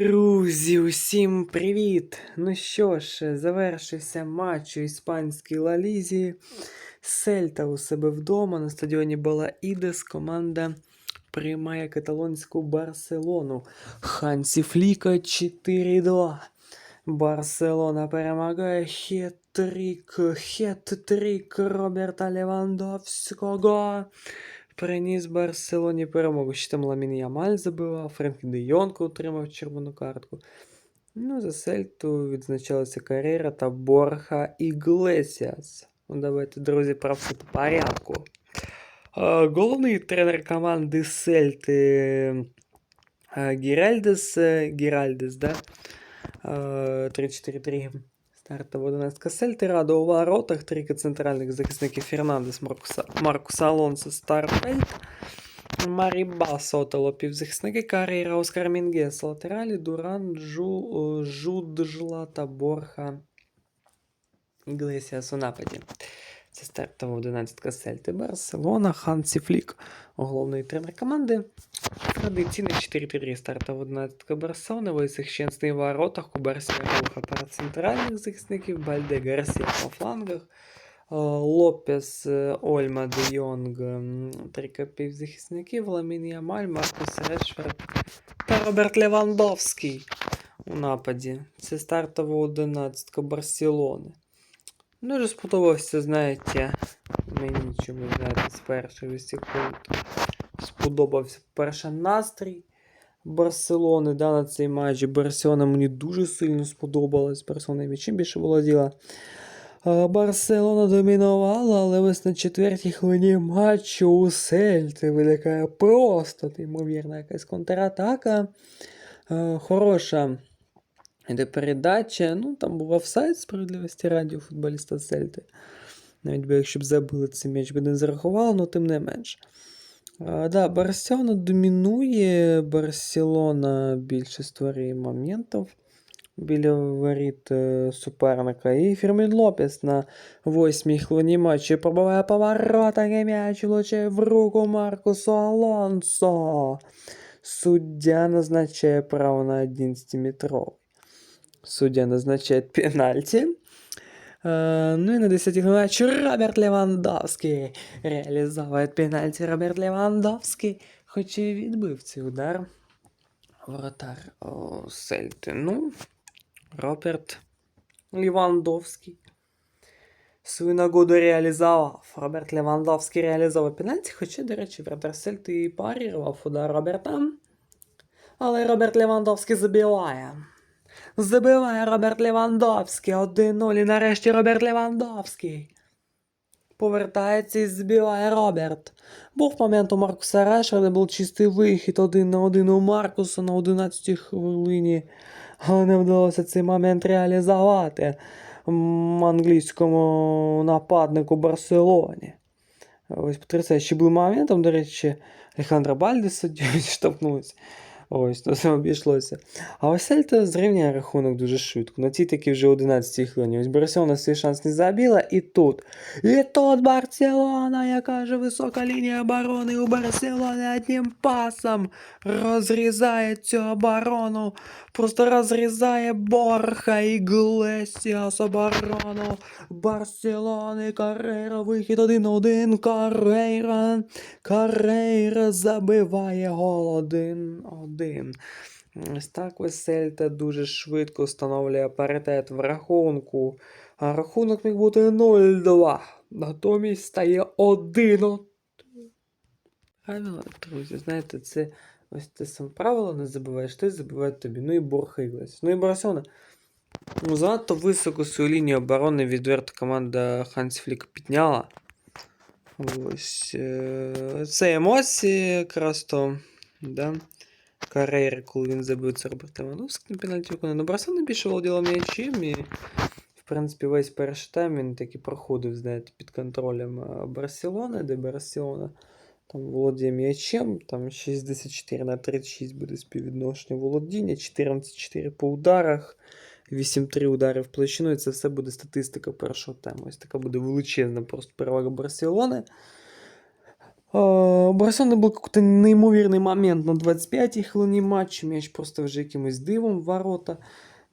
Друзі, усім привіт! Ну що ж, завершився матч у іспанській Лалізі. Сельта у себе вдома на стадіоні Балаїдес. Команда приймає каталонську Барселону. Хансі Фліка 4-2. Барселона перемагає хет-трик, хет-трик Роберта Левандовського. Приніс Барселоні перемогу. Ще там Ламін Ямаль забивав, Френк Де Йонг отримав червону картку. Ну, за Сельту відзначалася Карєра та Борха Іглесіас. Ну, давайте, друзі, про все по порядку. Е, Головний тренер команди Сельти е, Гіральдес, е, Гіральдес, да? Е, 3-4-3. Стартова 11 Сельти, Радо у воротах, трійка центральних захисників Фернандес, Маркус Алонсо, Старфельд, Маріба Сотело, півзахисники Кар'єра, Оскар Мінгес, латералі, Дуран, Жу, е, Жуджла та Борха Іглесіас у нападі. Це стартова 11 Сельти, Барселона, Хансі Флік, головний тренер команди. Традиційний 4-3 стартова 11 Барселона, висихщенський в воротах, Куберсія Руха пара центральних захисників, Бальде Гарсія по флангах, е, Лопес, е, Ольма, Де Йонг, м, трійка півзахисників, Ламін Ямаль, Маркус Решфорд та Роберт Левандовський у нападі. Це стартова 11 Барселони. Дуже сподобався, знаєте, мені чому знаєте, з перших секунд сподобався перший настрій Барселони да, на цей матч. Барселона мені дуже сильно сподобалась. Барселона м'ячем більше володіла. Барселона домінувала, але ось на четвертій хвилині матчу у Сельти виникає просто неймовірна якась контратака. Хороша іде передача. Ну, там був офсайд справедливості раді у футболіста Сельти. Навіть би якщо б забили цей м'яч би не зарахувало, але тим не менш. А, да, Барселона домінує. Барселона більше створює моментів біля воріт е, суперника. І Фірмін Лопес на восьмій хвилині матчі пробиває поворота і м'яч влучає в руку Маркусу Алонсо. Суддя назначає право на 11 метров. Суддя назначає пенальті. Е, ну і на 10 матчі Роберт Левандовський реалізовує пенальті Роберт Левандовський, хоч і відбив цей удар. Воротар о, Сельти. Ну, Роберт Левандовський свою нагоду реалізував. Роберт Левандовський реалізовував пенальті, хоча, до речі, вратар Сельти і парірував удар Роберта. Але Роберт Левандовський забиває. Забиває Роберт Левандовський 1-0. І нарешті Роберт Левандовський. Повертається і збиває Роберт. Був момент у Маркуса Решерда, був чистий вихід один на один у Маркуса на 11-й хвилині. Але не вдалося цей момент реалізувати англійському нападнику Барселоні. Ось потрясаючий був момент, до речі, Алехандро Бальдеса штовхнулися. Ось, то все обійшлося. А ось Сельта зрівняє рахунок дуже швидко. На цій таки вже 11-й хвилині. Ось Барселона свій шанс не забіла і тут. І тут Барселона, яка же висока лінія оборони у Барселони одним пасом розрізає цю оборону. Просто розрізає Борха і Глесіас оборону. Барселони, Карейра, вихід один на один. Карейра. Карейра забиває гол один. один. 1. Так, Весельта дуже швидко встановлює паритет в рахунку. А рахунок міг бути 0-2. Натомість стає 1. Правило, друзі, знаєте, це ось це саме правило, не забуваєш ти, забуває тобі. Ну і Борхиглес. Ну і Барсона. Ну, Занадто високу свою лінію оборони відверто команда Ханс Флік підняла. Ось. Е, це емоції якраз. Да? Кар'єри, коли він забив це Роберт Левандовський на пенальті виконав. Ну, Барселона більше володіла м'ячем і, в принципі, весь перший тайм він таки проходив, знаєте, під контролем е, Барселони, де Барселона там володіє м'ячем, там 64 на 36 буде співвідношення володіння, 14-4 по ударах, 8-3 удари в площину, і це все буде статистика першого тайму. Ось така буде величезна просто перевага Барселони. У Барселони був якийсь неймовірний момент на 25-й хвилині матчу. М'яч просто вже якимось дивом ворота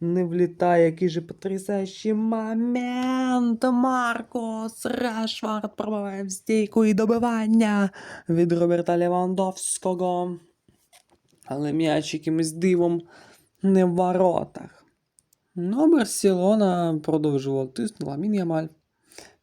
не влітає. Який же потрясаючий момент. Маркос Решфорд пробиває в стійку і добивання від Роберта Левандовського. Але м'яч якимось дивом не в воротах. Ну, Барселона продовжувала тиснути, Ламін Ямаль.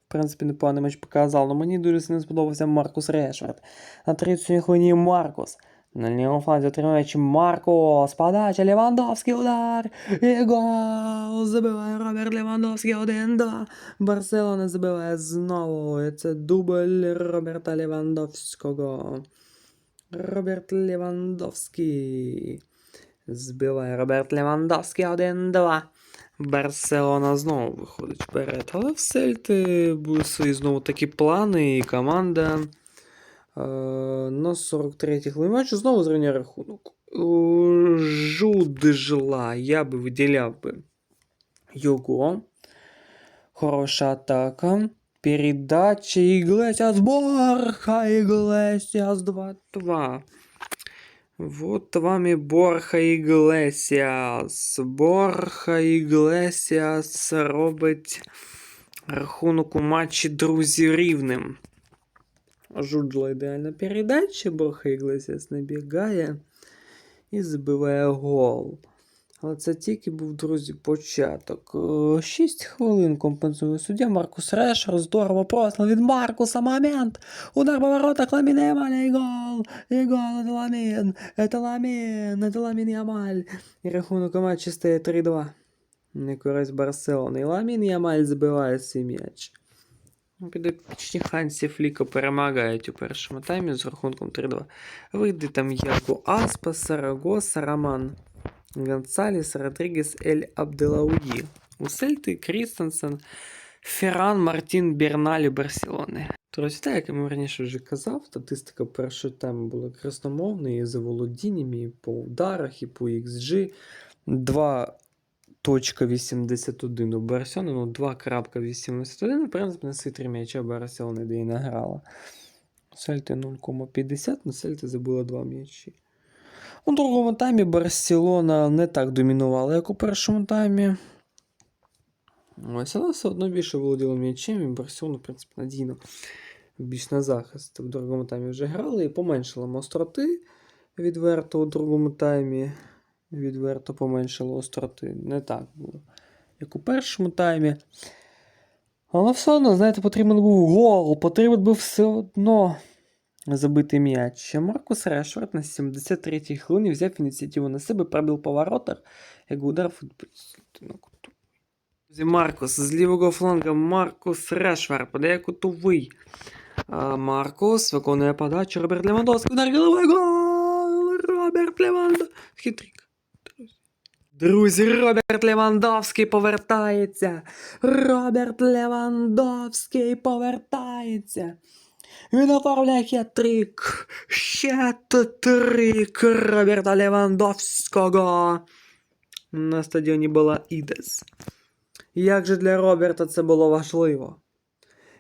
В принципі, непоганий матч показав, але мені дуже сильно сподобався Маркус Решфорд. На 30-й хвилині Маркус. На лівому фланзі отримуючи Маркос. Подача, Левандовський удар. І гол! Забиває Роберт Левандовський 1-2. Барселона забиває знову. І це дубль Роберта Левандовського. Роберт Левандовський. Збиває Роберт Левандовський 1-2. Барселона знову виходить вперед. Але в Сельти були свої знову такі плани, і команда е, на 43-й хвилині матчу знову зрівняє рахунок. Е, Жуджла, я би виділяв би його. Хороша атака. Передача Іглесіас Борха, Іглесіас 2-2. Вот вам і Борха Іглесіас. Борха Іглесіас робить рахунок у матчі друзі рівним. Жуджла ідеальна передача, Борха Іглесіас набігає і забиває гол. Але це тільки був, друзі, початок. 6 хвилин компенсує суддя Маркус Решер. Здорово просто від Маркуса. Момент. Удар по воротах Ламін Ямаль і гол. І гол це Ламін. Це Ламін. Це Ламін Ямаль. І рахунок у матчі стає 3-2. Не користь Барселони. І Ламін Ямаль забиває свій м'яч. Підопічні Хансі Фліка перемагають у першому таймі з рахунком 3-2. Вийде там Яго Аспа, Сарагоса, Роман. Гонсалес, Родригес, Ель Абделауї. У Сельти Крістенсен, Ферран, Мартін, Берналі, Барселони. Друзі, так, як я вам раніше вже казав, статистика першої теми була красномовна і за володіннями, і по ударах, і по XG. 2.81 у Барселони, ну 2.81, в принципі, на ці три м'яча Барселони де і награла. Сельти 0,50, на Сельти забила 2 м'ячі. У другому таймі Барселона не так домінувала, як у першому таймі. Ось, але все одно більше володіла м'ячем, і Барселона, в принципі, надійно більш на захист. В другому таймі вже грали і поменшила остроти відверто у другому таймі. Відверто поменшило остроти. Не так було, як у першому таймі. Але все одно, знаєте, потрібен був гол, потрібен був все одно забитий м'яч. Маркус Решфорд на 73-й хвилині взяв ініціативу на себе, пробив по воротах, як удар. Друзі, Маркус з лівого фланга Маркус Решфорд подає кутовий. Маркус виконує подачу Роберт Левандовський. Удар головою гол! Роберт Левандовський. Хитрик. Друзі, Роберт Левандовський повертається. Роберт Левандовський повертається. Він оформляє хет-трик. Хет-трик Роберта Левандовського. На стадіоні була Ідес. Як же для Роберта це було важливо?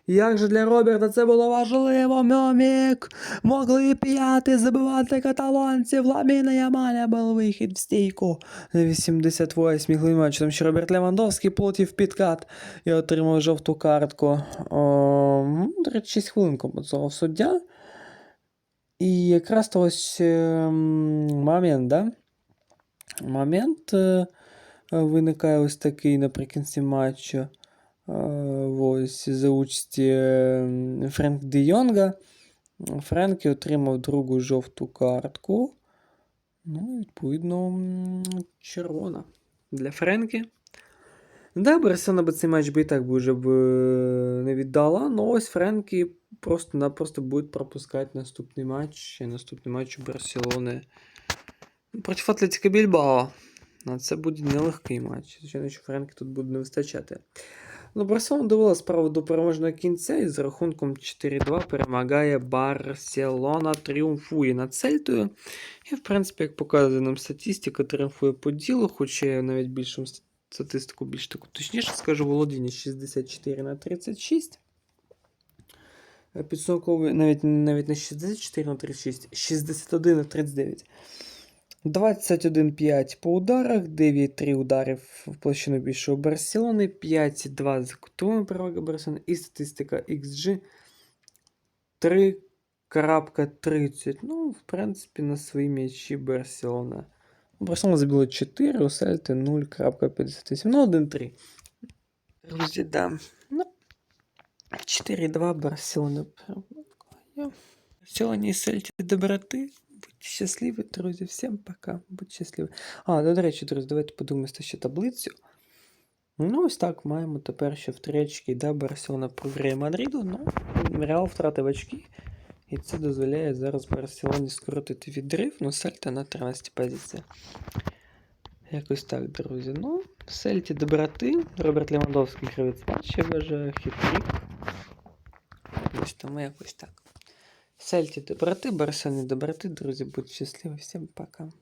Як же для Роберта це було важливо, Мьомік! Могли п'яти забивати каталонців. Ламіна Ямаля був вихід в стійку. На 88-й хвилині матчу. Там ще Роберт Левандовський платив підкат і отримав жовту картку. О, ну, до речі, 6 хвилин компенсував суддя. І якраз то ось е, момент, да? Момент е, виникає ось такий наприкінці матчу. Е, Ось за участі е, Френк Де Йонга. Френкі отримав другу жовту картку. Ну, відповідно, червона для Френкі. Да, Барселона би цей матч би і так би вже б е, не віддала, але ось Френкі просто-напросто буде пропускати наступний матч. І наступний матч у Барселони проти Атлетика Більбао. А це буде нелегкий матч. Звичайно, що Френкі тут буде не вистачати. Ну, Барселона довела справу до переможного кінця і з рахунком 4-2 перемагає Барселона, тріумфує над Цельтою. І, в принципі, як показує нам статистика, тріумфує по ділу, хоча я навіть більшу статистику більш таку точніше скажу, володіння 64 на 36. Е, Підсумковий навіть, навіть не 64 на 36, 61 на 39. 21-5 по ударах, 9-3 ударів в площину більшого Барселони, 5-2 за кутовими переваги Барселони і статистика XG 3.30. Ну, в принципі, на свої м'ячі Барселона. Барселона забила 4, у Сельти 0.58. Ну, 1-3. Друзі, да. Ну, 4-2 Барселона. перемагає. Сьогодні Сельті доброти. Щасливі, друзі. Всім пока. Будьте щасливі. А, ну, до речі, друзі, давайте подумаємо ще таблицю. Ну, ось так маємо тепер ще в тречки, да, Барселона програє Мадриду, ну, Реал втратив очки. І це дозволяє зараз Барселоні скоротити відрив, ну, Сельта на 13 позиції. Якось так, друзі. Ну, Сельті доброти. Роберт Левандовський гравець матчу, я вважаю, хитрик. Ось тому якось так. Сельті доброти, Барселоні доброти, друзі, будьте щасливі, всім пока.